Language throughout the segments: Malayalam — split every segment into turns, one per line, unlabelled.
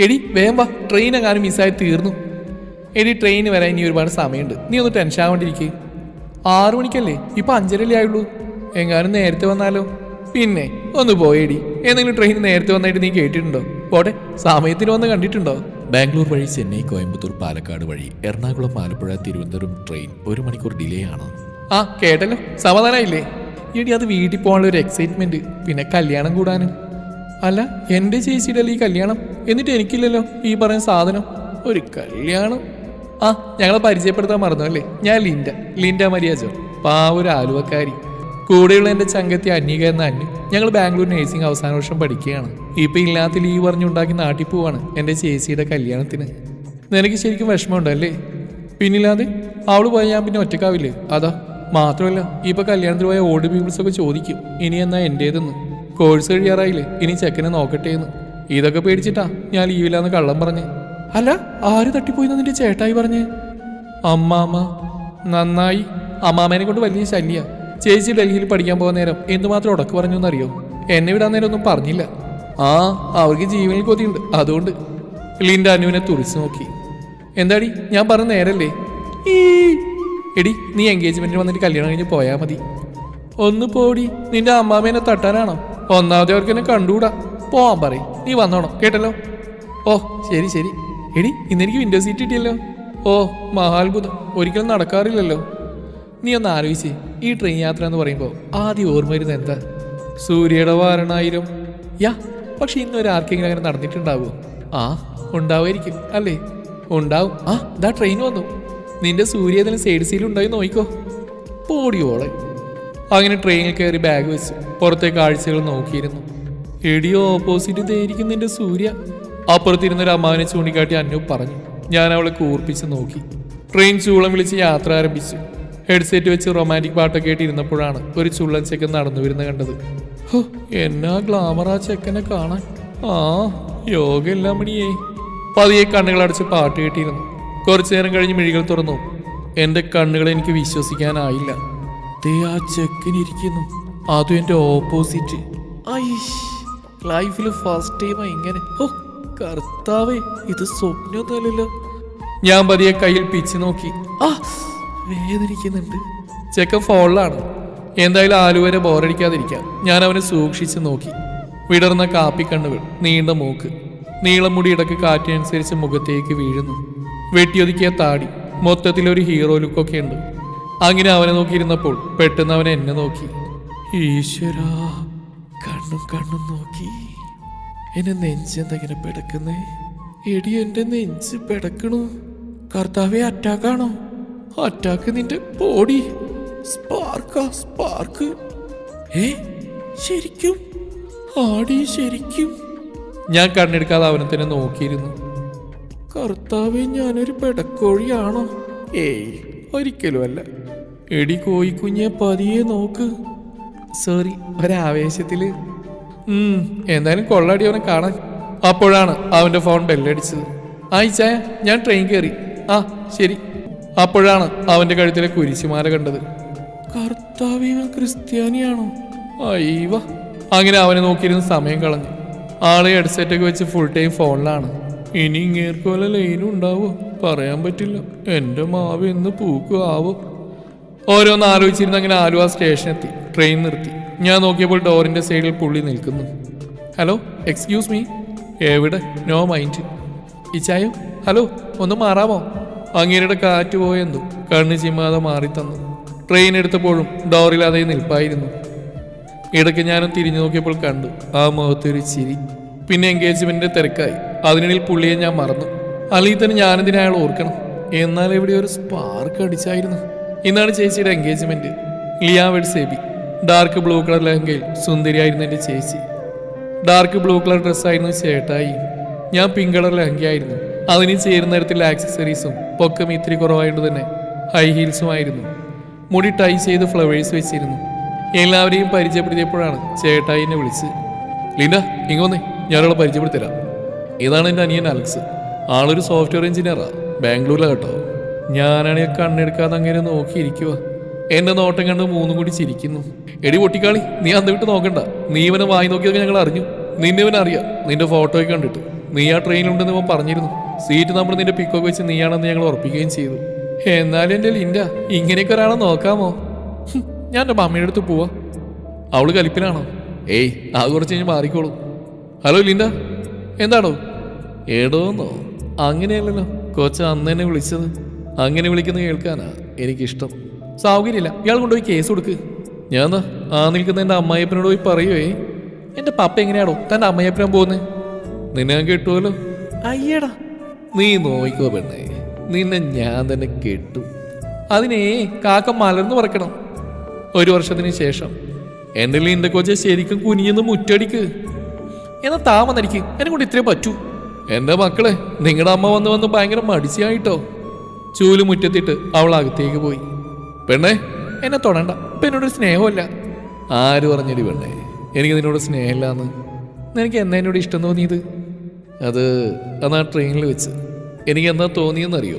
എടി വേഗം വാ. ട്രെയിൻ എങ്ങാനും മിസ്സായി തീർന്നു. എടി ട്രെയിൻ വരാൻ ഇനി ഒരുപാട് സമയമുണ്ട്. നീ ഒന്ന് ടെൻഷൻ ആവാണ്ടിരിക്കേ. ആറു മണിക്കല്ലേ? ഇപ്പം അഞ്ചരല്ലേ ആയുള്ളൂ. എങ്ങാനും നേരത്തെ വന്നാലോ? പിന്നെ ഒന്ന് പോയേടി. എന്തെങ്കിലും ട്രെയിൻ നേരത്തെ വന്നായിട്ട് നീ കേട്ടിട്ടുണ്ടോ? പോട്ടെ സമയത്തിന് വന്ന് കണ്ടിട്ടുണ്ടോ?
ബാംഗ്ലൂർ വഴി ചെന്നൈ കോയമ്പത്തൂർ പാലക്കാട് വഴി എറണാകുളം ആലപ്പുഴ തിരുവനന്തപുരം ട്രെയിൻ ഒരു മണിക്കൂർ ഡിലേ ആണ്.
ആ കേട്ടല്ലോ. സമാധാനമായില്ലേ എടി അത് വീട്ടിൽ പോകാനുള്ള ഒരു എക്സൈറ്റ്മെന്റ് പിന്നെ കല്യാണം കൂടാനും. അല്ല എന്റെ ചേച്ചിയുടെ ഈ കല്യാണം? എന്നിട്ട് എനിക്കില്ലല്ലോ ഈ പറയുന്ന സാധനം. ഒരു കല്യാണം. ആ ഞങ്ങളെ പരിചയപ്പെടുത്താൻ മറന്നു അല്ലേ ഞാൻ ലിൻഡ. ലിൻഡ മരിയാജോ. പാവൊരു ആലുവക്കാരി. കൂടെയുള്ള എന്റെ ചങ്കത്തി അന്യക എന്ന അന്യ ഞങ്ങൾ ബാംഗ്ലൂർ നഴ്സിംഗ് അവസാന വർഷം പഠിക്കുകയാണ്. ഇപ്പൊ ഇല്ലാത്ത ലീവ് പറഞ്ഞുണ്ടാക്കി നാട്ടിൽ പോവാണ് എന്റെ ചേച്ചിയുടെ കല്യാണത്തിന്. നിനക്ക് ശരിക്കും വിഷമമുണ്ടല്ലേ? പിന്നില്ലാതെ അവൾ പോയാൽ ഞാൻ പിന്നെ ഒറ്റക്കാവില്ലേ അതാ മാത്രമല്ല ഇപ്പൊ കല്യാണത്തിന് പോയ ഓൾഡ് പീപ്പിൾസ് ഒക്കെ ചോദിക്കും ഇനി എന്നാ എന്റേതെന്ന്. കോഴ്സ് കഴിയാറായില്ലേ? ഇനി ചെക്കനെ നോക്കട്ടെ എന്ന് ഇതൊക്കെ പേടിച്ചിട്ടാ ഞാൻ ലീവിലാന്ന് കള്ളം പറഞ്ഞ്. അല്ല ആര് തട്ടിപ്പോയി നിന്റെ ചേട്ടായി പറഞ്ഞേ? അമ്മാമ്മ നന്നായി. അമ്മാമേനെ കൊണ്ട് വലിയ ശല്യ. ചേച്ചി ഡൽഹിയിൽ പഠിക്കാൻ പോകുന്ന നേരം എന്തുമാത്രം ഉടക്ക് പറഞ്ഞു എന്നറിയോ എന്നെ വിടാൻ നേരം ഒന്നും പറഞ്ഞില്ല. ആ അവർക്ക് ജീവനിൽ കൊതിയുണ്ട്. അതുകൊണ്ട് ലിൻഡ അനുവിനെ തുറിച്ചു നോക്കി. എന്താടി ഞാൻ പറഞ്ഞ നേരല്ലേ? ഈ. എടി നീ എൻഗേജ്മെന്റിന് വന്നിട്ട് കല്യാണം കഴിഞ്ഞ് പോയാൽ മതി. ഒന്ന് പോടി നിന്റെ അമ്മാമേനെ തട്ടാനാണോ? ഒന്നാമത്തെ അവർക്ക് എന്നെ കണ്ടുകൂടാ. പോവാൻ പറയും. നീ വന്നോണം. കേട്ടല്ലോ? ഓ ശരി ശരി. എടി ഇന്നെനിക്ക് വിൻഡോ സീറ്റ് കിട്ടിയല്ലോ. ഓ മഹാത്ഭുതം. ഒരിക്കലും നടക്കാറില്ലല്ലോ. നീ ഒന്ന് ആലോചിച്ച്. ഈ ട്രെയിൻ യാത്ര എന്ന് പറയുമ്പോൾ ആദ്യം ഓർമ്മ വരുന്നത് എന്താ? സൂര്യയുടെ വാരണായിരം. യാ പക്ഷെ ഇന്നൊരു ആർക്കെങ്കിലും അങ്ങനെ നടന്നിട്ടുണ്ടാവുമോ ആ ഉണ്ടാവുമായിരിക്കും അല്ലേ? ഉണ്ടാവും. ആ ദാ ട്രെയിൻ വന്നു. നിന്റെ സൂര്യ ഏതെങ്കിലും സൈഡ് സീലുണ്ടായി നോയിക്കോ പോടിയോളെ അങ്ങനെ ട്രെയിനിൽ കയറി ബാഗ് വെച്ച് പുറത്തെ കാഴ്ചകൾ നോക്കിയിരുന്നു. എടിയോ ഓപ്പോസിറ്റ് തേരിക്കുന്നതിന്റെ സൂര്യ. അപ്പുറത്തിരുന്ന ഒരു അമ്മാവിനെ ചൂണ്ടിക്കാട്ടി അന്നു പറഞ്ഞു. ഞാൻ അവളെ കൂർപ്പിച്ച് നോക്കി. ട്രെയിൻ ചൂളം വിളിച്ച് യാത്ര ആരംഭിച്ചു. ഹെഡ്സെറ്റ് വെച്ച് റൊമാന്റിക് പാട്ടൊക്കെ ആയിട്ട് ഇരുന്നപ്പോഴാണ് ഒരു ചുള്ളൻ ചെക്കൻ നടന്നു വരുന്ന കണ്ടത്. ഹോ എന്നാ ആ ചെക്കനെ കാണാൻ? ആ യോഗ എല്ലാം മണിയേ. പതിയെ കണ്ണുകൾ അടച്ച് പാട്ട് കേട്ടിരുന്നു. കുറച്ചു നേരം കഴിഞ്ഞ് മിഴികൾ തുറന്നു. എന്റെ കണ്ണുകൾ എനിക്ക് വിശ്വസിക്കാനായില്ല. ദേ ആ ചെക്കനിരിക്കുന്നു അതും എന്റെ ഓപ്പോസിറ്റ്. ലൈഫിൽ ഫസ്റ്റ് ടൈമാ ഇങ്ങനെ. ഓ കർത്താവേ ഇത് സ്വപ്നമൊന്നുമല്ലല്ലോ. ഞാൻ പതിയെ കയ്യിൽ പിച്ച് നോക്കി. ആ വേദനിക്കുന്നുണ്ട്. ചെക്കൻ ഫോണിലാണ്. എന്തായാലും ആലുവരെ ബോറടിക്കാതിരിക്കാം. ഞാൻ അവനെ സൂക്ഷിച്ച് നോക്കി. വിടർന്ന കാപ്പി കണ്ണുകൾ നീണ്ട മൂക്ക്. നീളം മുടി ഇടയ്ക്ക് കാറ്റിനനുസരിച്ച് മുഖത്തേക്ക് വീഴുന്നു. വെട്ടിയൊതുക്കിയ താടി. മൊത്തത്തിൽ ഒരു ഹീറോ ലുക്കൊക്കെ ഉണ്ട്. അങ്ങനെ അവനെ നോക്കിയിരുന്നപ്പോൾ പെട്ടെന്ന് അവൻ എന്നെ നോക്കി. ഈശ്വരാ കണ്ണും കണ്ണും നോക്കി. എന്നെ നെഞ്ചെന്തെങ്ങനെ പിടക്കുന്നേ? എടി എന്റെ നെഞ്ച് പിടക്കണു. കർത്താവെ അറ്റാക്കാണോ അറ്റാക്ക് നിന്റെ ബോഡി സ്പാർക്കാ സ്പാർക്ക് ഏ ശരിക്കും? ആടി ശരിക്കും? ഞാൻ കണ്ണെടുക്കാതെ അവനെ തന്നെ നോക്കിയിരുന്നു. കർത്താവെ ഞാനൊരു പെടക്കോഴിയാണോ? ഏയ് ഒരിക്കലും അല്ല എടി കോഴിക്കുഞ്ഞെ പതിയെ നോക്ക്. സോറി ഒരാവേശത്തിൽ. ഉം, എന്തായാലും കൊള്ളാടി അവനെ കാണാൻ. അപ്പോഴാണ് അവന്റെ ഫോൺ ബെല്ലടിച്ചത് ആയിച്ചായ ഞാൻ ട്രെയിൻ കയറി ആ ശരി. അപ്പോഴാണ് അവന്റെ കഴുത്തിലെ കുരിശുമാല കണ്ടത്. കർത്താവ് ഇവൻ ക്രിസ്ത്യാനിയാണോ? അയ്യവ. അങ്ങനെ അവനെ നോക്കിയിരുന്ന് സമയം കളഞ്ഞു. ആളെ ഹെഡ്സെറ്റൊക്കെ വെച്ച് ഫുൾ ടൈം ഫോണിലാണ്. ഇനി ഇങ്ങേർക്കോല ലൈനും ഉണ്ടാവോ? പറയാൻ പറ്റില്ല. എന്റെ മാവ് എന്ന് പൂക്കും ആവോ ഓരോന്ന് ആലോചിച്ചിരുന്ന് അങ്ങനെ ആലുവ സ്റ്റേഷനെത്തി ട്രെയിൻ നിർത്തി. ഞാൻ നോക്കിയപ്പോൾ ഡോറിന്റെ സൈഡിൽ പുള്ളി നിൽക്കുന്നു. ഹലോ എക്സ്ക്യൂസ് മീ എവിടെ? നോ മൈൻഡ് ഇച്ചായോ ഹലോ ഒന്ന് മാറാമോ? അങ്ങേരുടെ കാറ്റ് പോയെന്നു കണ്ണ് ചിമ്മാതെ മാറി തന്നു ട്രെയിൻ എടുത്തപ്പോഴും ഡോറിൽ അതേ നിൽപ്പായിരുന്നു. ഇടയ്ക്ക് ഞാനും തിരിഞ്ഞു നോക്കിയപ്പോൾ കണ്ടു ആ മുഖത്തൊരു ചിരി. പിന്നെ എൻഗേജ്മെന്റിന്റെ തിരക്കായി. അതിനിടയിൽ പുള്ളിയെ ഞാൻ മറന്നു. അല്ലെങ്കിൽ തന്നെ ഞാനെന്തിനാ അയാൾ ഓർക്കണം? എന്നാൽ ഇവിടെ ഒരു സ്പാർക്ക് അടിച്ചായിരുന്നു. ഇന്നാണ് ചേച്ചിയുടെ engagement ലിയാവെഡ് Seby. Dark blue colour ലഹങ്കയിൽ സുന്ദരിയായിരുന്നു എന്റെ ചേച്ചി. ഡാർക്ക് ബ്ലൂ കളർ ഡ്രസ്സായിരുന്നു ചേട്ടായി. ഞാൻ പിങ്ക് കളർ ലഹങ്കയായിരുന്നു. അതിന് ചേരുന്ന തരത്തിലുള്ള ആക്സസറീസും പൊക്കം ഇത്തിരി കുറവായതുകൊണ്ട് തന്നെ ഹൈ ഹീൽസുമായിരുന്നു മുടി ടൈ ചെയ്ത് ഫ്ലവേഴ്സ് വെച്ചിരുന്നു. എല്ലാവരെയും പരിചയപ്പെടുത്തിയപ്പോഴാണ് ചേട്ടായി എന്നെ വിളിച്ച് ലിൻഡ ഇങ്ങ് വന്നേ. ഞാനവളെ പരിചയപ്പെടുത്തരാം ഇതാണ് എന്റെ അനിയൻ അലക്സ്. ആളൊരു സോഫ്റ്റ്വെയർ എഞ്ചിനീയറാണ് ബാംഗ്ലൂരിലാണ് കേട്ടോ. ഞാനാണെങ്കിൽ കണ്ണെടുക്കാതെ അങ്ങനെ നോക്കിയിരിക്കുക എന്റെ നോട്ടം കണ്ട് മൂന്നും കൂടി ചിരിക്കുന്നു. എടി പൊട്ടിക്കാളി നീ അന്ന് വിട്ട് നോക്കണ്ട. നീ ഇവനെ വായി നോക്കിയതൊക്കെ ഞങ്ങൾ അറിഞ്ഞു. നിന്നെ അറിയാം. നിന്റെ ഫോട്ടോയൊക്കെ കണ്ടിട്ട്. നീ ആ ട്രെയിനിലുണ്ടെന്ന് ഇവൻ പറഞ്ഞിരുന്നു. സീറ്റ് നമ്മൾ നിന്റെ പിക്കൊക്കെ വെച്ച് നീയാണെന്ന് ഞങ്ങൾ ഉറപ്പിക്കുകയും ചെയ്തു. എന്നാലും എന്റെ ലിൻഡ ഇങ്ങനെയൊക്കെ ഒരാളെ നോക്കാമോ? ഞാൻ എന്റെ മമ്മിയുടെ അടുത്ത് പോവാ. അവൾ കലിപ്പിലാണോ? ഏയ് അത് കുറച്ച് കഴിഞ്ഞ് മാറിക്കോളൂ. ഹലോ ലിൻഡ എന്താണോ? ഏടോന്നോ അങ്ങനെയല്ലല്ലോ. കൊച്ച അന്ന് തന്നെ വിളിച്ചത്. അങ്ങനെ വിളിക്കുന്നത് കേൾക്കാനാ എനിക്കിഷ്ടം. സൗകര്യമില്ല. ഇയാൾ കൊണ്ടുപോയി കേസ് കൊടുക്ക്. ഞാൻ ആ നിൽക്കുന്ന എന്റെ അമ്മായിയപ്പനോട് പോയി പറയുവേ? എന്റെ പപ്പ എങ്ങനെയാണോ തന്റെ അമ്മായിയപ്പനാൻ പോകുന്നത് നിന്നെ ഞാൻ കെട്ടുമല്ലോ അയ്യടാ. നീ നോയിക്കോ പെണ്ണേ. നിന്നെ ഞാൻ തന്നെ കെട്ടു. അതിനേ കാക്ക മലർന്നു പറക്കണം. ഒരു വർഷത്തിന് ശേഷം. എന്റെ ലീന്റെ കൊച്ചെ ശരിക്കും കുനിയെന്ന് മുറ്റടിക്ക്. എന്നാ താമന്നടിക്ക് എന്നെ കൊണ്ട് ഇത്രേ പറ്റൂ. എന്റെ മക്കളെ നിങ്ങളുടെ അമ്മ വന്ന് വന്ന് ഭയങ്കര മടിച്ചായിട്ടോ. ചൂൽ മുറ്റത്തിട്ട് അവൾ അകത്തേക്ക് പോയി. പെണ്ണേ? എന്നെ തൊടണ്ട. ഇപ്പം എന്നോടൊരു സ്നേഹമല്ല ആര് പറഞ്ഞടി പെണ്ണേ? എനിക്ക് നിന്നോട് സ്നേഹമില്ലാന്ന്. നിനക്ക് എന്നാ എന്നോട് ഇഷ്ടം തോന്നിയത്? അത് അന്ന് ആ ട്രെയിനിൽ വെച്ച്. എനിക്ക് എന്താ തോന്നിയെന്നറിയോ?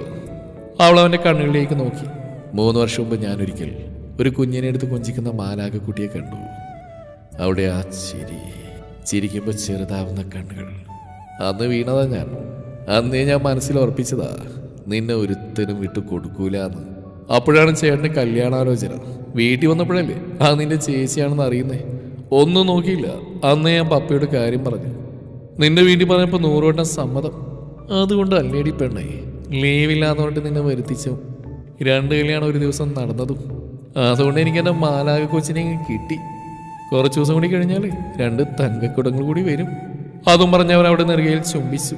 അവൾ അവന്റെ കണ്ണുകളിലേക്ക് നോക്കി. മൂന്ന് വർഷം മുമ്പ് ഞാനൊരിക്കൽ ഒരു കുഞ്ഞിനെ എടുത്ത് കൊഞ്ചിക്കുന്ന മാലാകക്കുട്ടിയെ കണ്ടു. അവിടെ ആ ചിരി ചിരിക്കുമ്പോൾ ചെറുതാവുന്ന കണ്ണുകൾ. അന്ന് വീണതാ ഞാൻ. അന്നേ ഞാൻ മനസ്സിൽ ഉറപ്പിച്ചതാ. നിന്നെ ഒരുത്തനും വിട്ടു കൊടുക്കൂലെന്ന്. അപ്പോഴാണ് ചേട്ടന്റെ കല്യാണാലോചന. വീട്ടിൽ വന്നപ്പോഴല്ലേ? ആ നിന്റെ ചേച്ചിയാണെന്ന് അറിയുന്നേ. ഒന്നും നോക്കിയില്ല. അന്ന് ഞാൻ പപ്പയോട് കാര്യം പറഞ്ഞു. നിന്റെ വീട്ടിൽ പറഞ്ഞപ്പോൾ നൂറുവട്ടം സമ്മതം. അതുകൊണ്ട് അല്ലേടി പെണ്ണേ ലീവില്ലാന്നുകൊണ്ട് നിന്നെ വരുത്തിച്ചു. രണ്ട് കല്യാണം ഒരു ദിവസം നടന്നതും. അതുകൊണ്ട് എനിക്ക് എന്റെ മാലാക കൊച്ചിനെ കിട്ടി. കുറച്ച് ദിവസം കൂടി കഴിഞ്ഞാൽ രണ്ട് തങ്കക്കുടങ്ങൾ കൂടി വരും. അതും പറഞ്ഞവർ അവിടെ നെറുകയിൽ ചുംബിച്ചു.